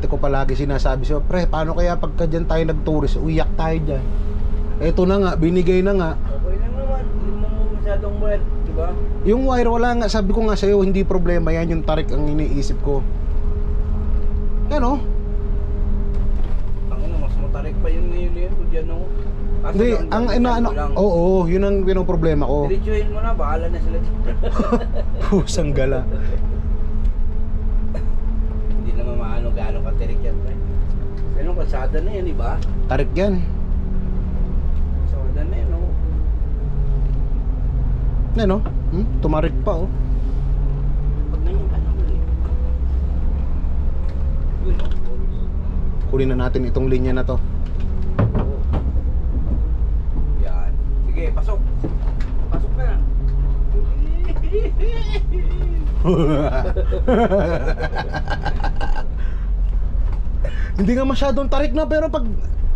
dati ko palagi sinasabi sa'yo, pre, paano kaya pagka dyan tayo nag-tourist, uyak tayo dyan. Eto na nga, binigay na nga. Okay lang naman. Hindi mo masyadong wet, di ba? Yung wire, wala nga, sabi ko nga sa'yo, hindi problema yan, yung tarik ang iniisip ko. Yan oh. Ang ina, mas matarik pa yun ngayon yun. Kung dyan ako. Kaso Hindi, lang, ang dagdagan ina, ano, mo lang. oo, yun ang yun ang problema ko. Diretsuhin mo na, bahala na sila. Pusang gala. Hindi naman maano gaano katirik yan. pre. Ano, kalsada na yan, di ba? Tarik yan. Kalsada na yan, oh. Yan oh. Hmm? Tumarik pa oh. Pag ganyan ka na ulit. Yun, oh. Kunin na natin itong linya na to. Oo. Yan. Sige, pasok. Pasok na. Hindi nga masyadong tarik na pero pag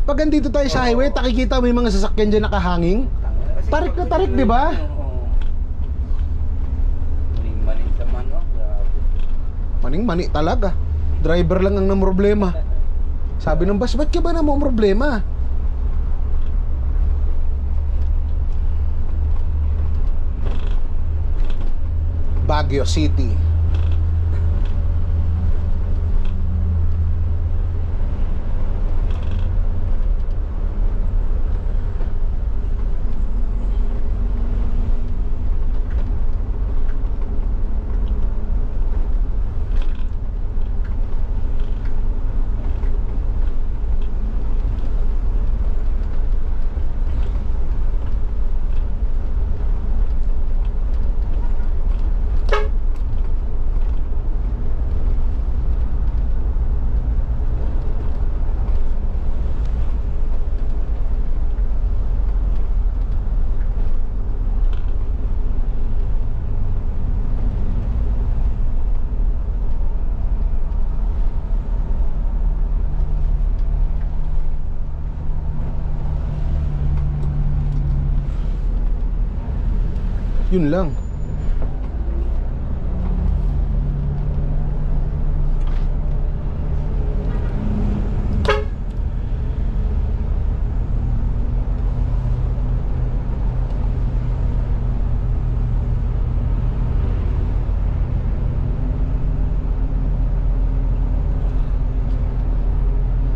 pag andito tayo sa highway, takikita may mga sasakyan dyan nakahanging. Tarik na tarik, di ba? Oo. Maning-maning naman, oh. Grabe. Maning mani talaga. Driver lang ang namroblema. Sabi ng bus, ba't ka ba na mo problema? Baguio City. Yun lang.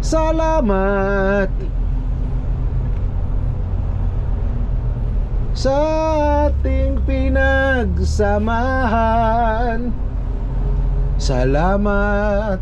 Salamat sa ating pinagsamahan. Salamat.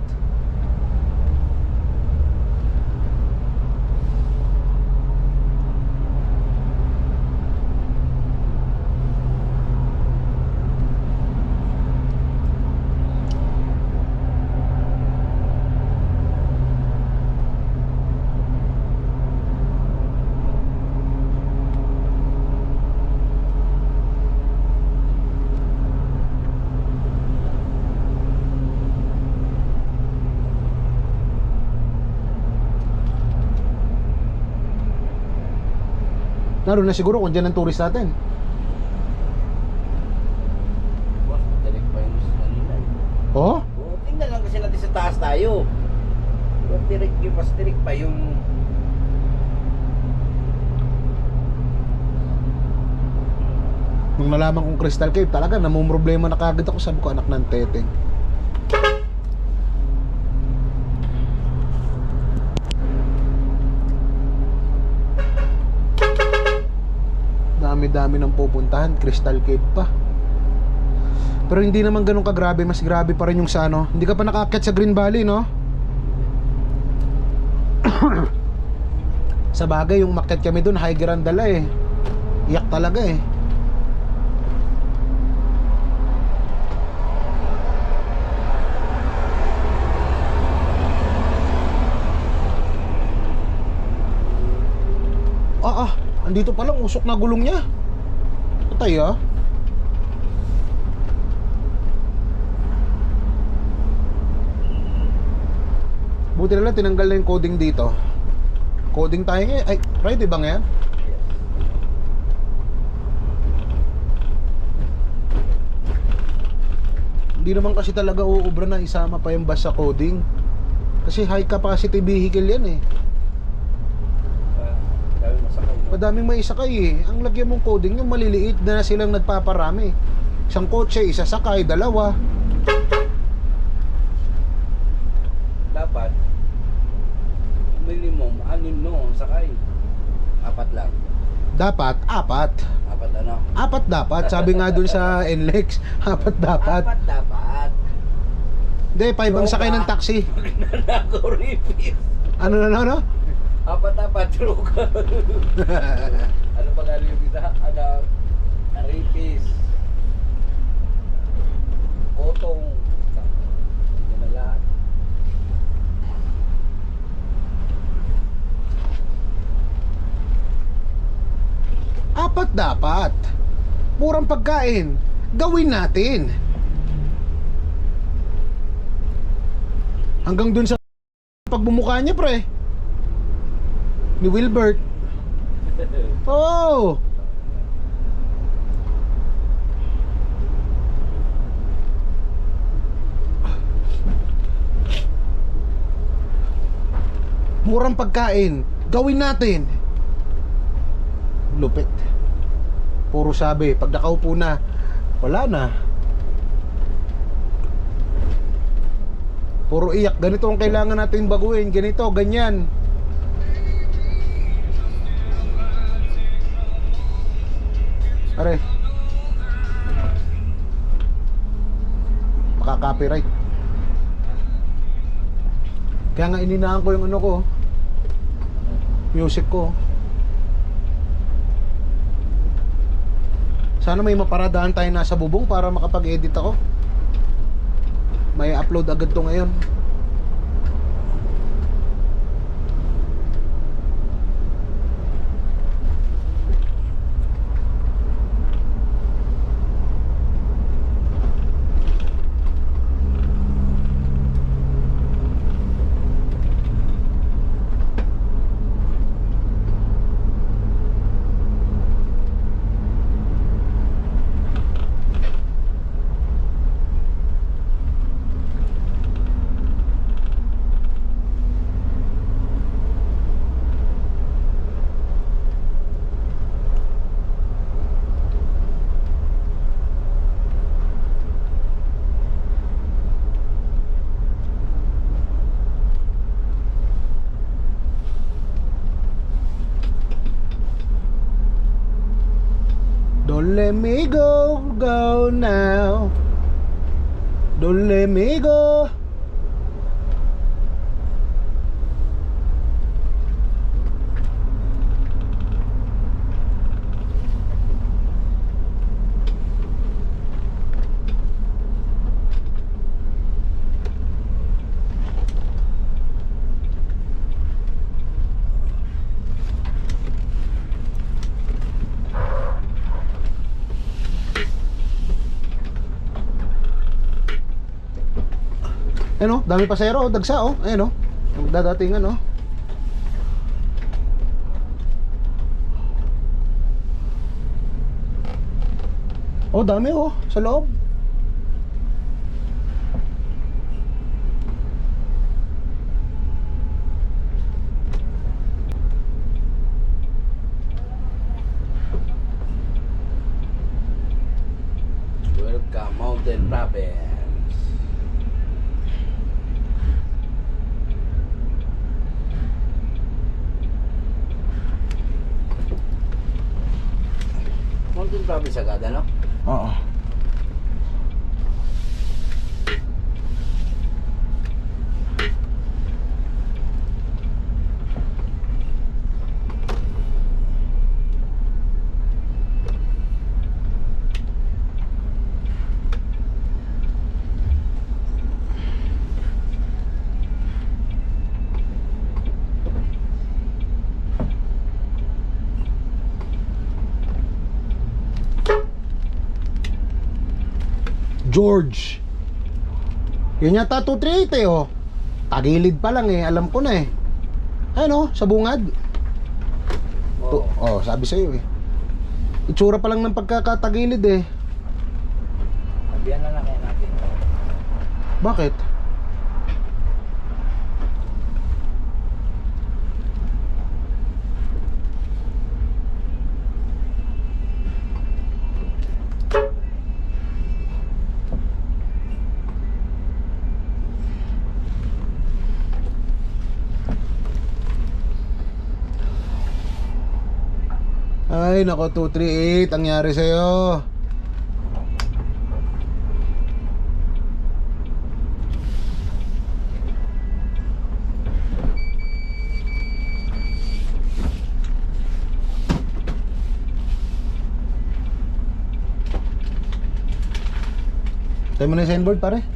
Naroon na siguro kung dyan ang tourist natin. Boss, matarik pa yung kanina. eh. Oh? Tingnan lang kasi natin sa taas tayo. Yung tirik, yung mas tirik pa yung... Nung nalaman kong Crystal Cave, talaga namong problema na kagad ako. Sabi ko, anak ng teteng. Dami-dami ng pupuntahan, Crystal Cave pa. Pero hindi naman ganun kagrabe, mas grabe pa rin yung sa ano. Hindi ka pa nakaakyat sa Green Valley, no? sa bagay, yung makyat kami doon, high grand dala eh. Iyak talaga eh. Ah, ah, andito pa lang, usok na gulong niya. Patay ah. Buti na lang tinanggal na yung coding dito. Coding tayo ngayon. Ay, right ba ngayon? Hindi naman kasi talaga uubra na isama pa yung bus sa coding. Kasi high capacity vehicle yan eh. Ah, Dami masakay. no? Madaming may isakay eh. Ang lagyan mong coding yung maliliit na silang nagpaparami. Isang kotse, isa sakay, dalawa. Dapat, minimum, anim no, ang sakay. Apat lang. Dapat, apat. Apat ano? Apat dapat. Sabi nga dun sa NLEX, apat dapat. Apat dapat. Hindi, five ang sakay ng taxi. Nanako repeat. Ano na ano? ano? Apat-apat droga. ano pa nga yung isa? Ano? Aripis. Otong. Yan na lahat. Apat dapat. Murang pagkain. Gawin natin. Hanggang dun sa pagbumuka niya, pre. Ni Wilbert. Oh! Murang pagkain. Gawin natin. Lupit. Puro sabi, pag nakaupo na, wala na. Puro iyak, ganito ang kailangan natin baguhin, ganito, ganyan. Are. Maka-copyright. Kaya nga ininahan ko yung ano ko. Music ko. Sana may maparadaan tayo nasa bubong para makapag-edit ako. May upload agad to ngayon. Don't let me go, go now. Don't let me go. Ano, dami pasero, oh, dagsa oh. Ayun oh. Ang dadatingan oh. Oh, dami oh, sa loob. Welcome, Mountain Province. Mountain Province agad, ano? Oo. George. Yun yata 238 eh oh. Tagilid pa lang eh, alam ko na eh. Ano, sa bungad. To, oh, sabi sa'yo eh. Itsura pa lang ng pagkakatagilid eh. Sabihan na lang natin. Bakit? Ay, nako 238 ang nangyari sa'yo. Tayo mo na yung signboard pare.